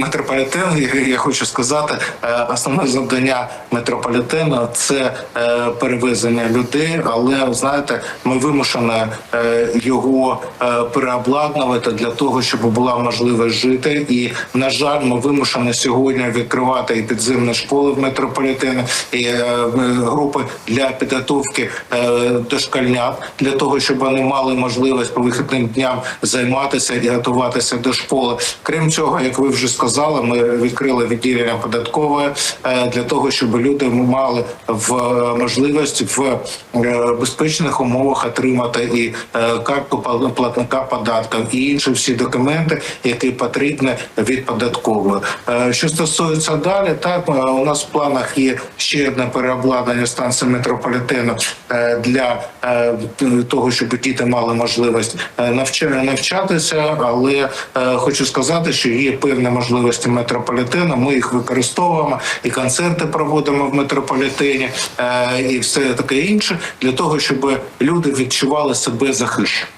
Метрополітен, я- хочу сказати, е, основне завдання метрополітену це е, перевезення людей, але знаєте, ми вимушені е, його переобладнувати для того, щоб була можливість жити. І на жаль, ми вимушені сьогодні відкривати і підземні школи в метрополітені, і групи для підготовки дошкільнят для того, щоб вони мали можливість по вихідним дням займатися і готуватися до школи. Крім цього, як ви вже сказали, ми відкрили відділення податкове е, для того, щоб люди мали в е, можливість в е, безпечних умовах отримати і картку пла- платника податків і інші всі документи, які потрібні від податкової. Що стосується далі, так у нас в планах є ще одне переобладнання станції метрополітену для того, щоб діти мали можливість е, навча- навчатися. Але хочу сказати, що є певні можливості метрополітену. Ми їх використовуємо і концерти проводимо в метрополітені, е, і все таке інше для того, щоб люди відчували себе захищені.